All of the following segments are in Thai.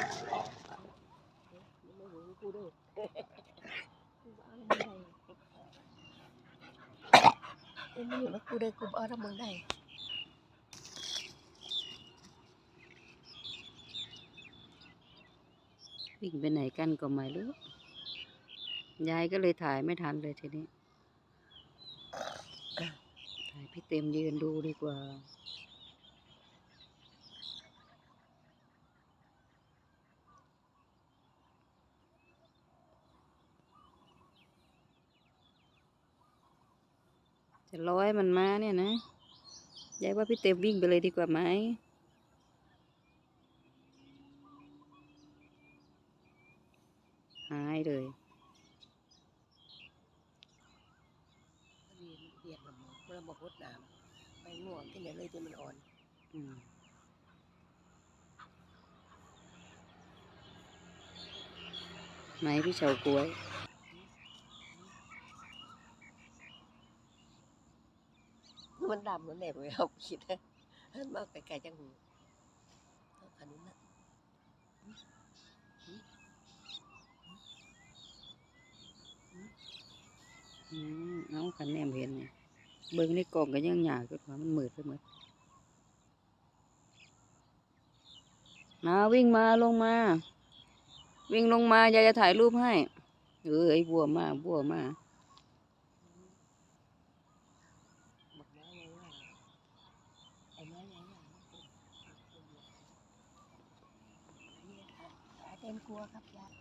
กูเอกูไม่อยู่แล้วกูเด้กูเอาทำมึงได้วิ่งไปไหนกันก็ไม่รู้ ยายก็เลยถ่ายไม่ทันเลยทีนี้ ถ่ายพี่เต็มยืนดูดีกว่า จะร้อยมันมาเนี่ยนะยายว่าพี่เต็มวิ่งไปเลยดีกว่าไหมหายเลยเรียนเรียนระบบระบบรดน้ำไปง่วงที่ไหนเลยที่มันอ่อน อืมไหนพี่เฉากล้วย มันดำมันแหนบเลยเอาคิดนะให้มาไกลๆจังหูอาขนุนนะอืมเอาคันแนมเห็นเนี่ยเบิ่งในกล่องก็ยังหยาขึ้นมามันมืดไปหมดมาวิ่งมาลงมา วิ่งลงมายายจะถ่ายรูปให้ เออไอ้บัวมาบัวมา บักน้าไงว่าไอ้น้าไงว่าขา เต็มกลัวครับยาย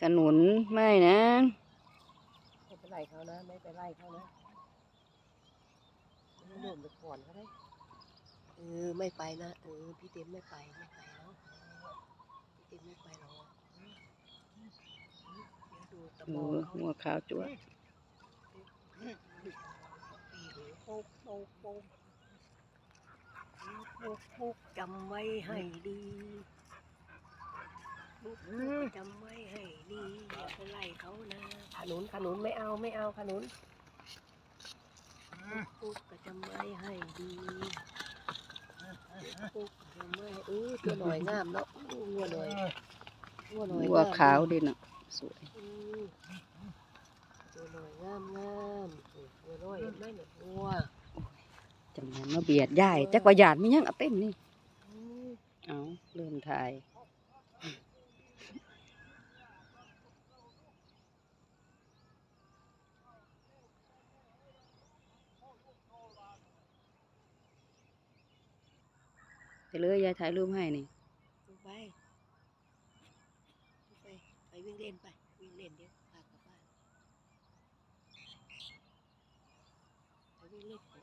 ขนุนไม่นะ ไม่ไปไล่เขานะ ไม่ไปไล่เขานะไม่โดนไปก่อนเขาได้เออไม่ไปนะเออพี่เต็มไม่ไปไม่ไปแล้วพี่เต็มไม่ไปหรอกเดี๋ยวดูตะโอ้มองเขาหัวขาวจั๊วะโป๊กโป๊กโป๊กโป๊กโป๊กจำไว้ให้ดี โป๊กโป๊กจำไว้ให้ดีอย่าไปไล่เขานะขนุนขนุนไม่เอาไม่เอาขนุนโป๊กก็จำไว้ให้ดีโป๊กจำไว้เออตัวหน่อยงามเนาะอู้วัวหน่อยวัวหน่อยหัวงมขาวดิเนาะสวยอืมตัวหน่อยงามงามโอ้วัวน้อยไม่หนุกวัวจังนั้นมาเบียดยายจักว่าหยาดมีหยังเอาเต็มนี่อืมเอาเริ่มถ่าย ไปเลยยายถ่ายรูปให้นี่ลงไปลงไป ไปวิ่งเล่นไป วิ่งเล่นเดี๋ยวพากลับบ้าน ไปวิ่งเล่นไป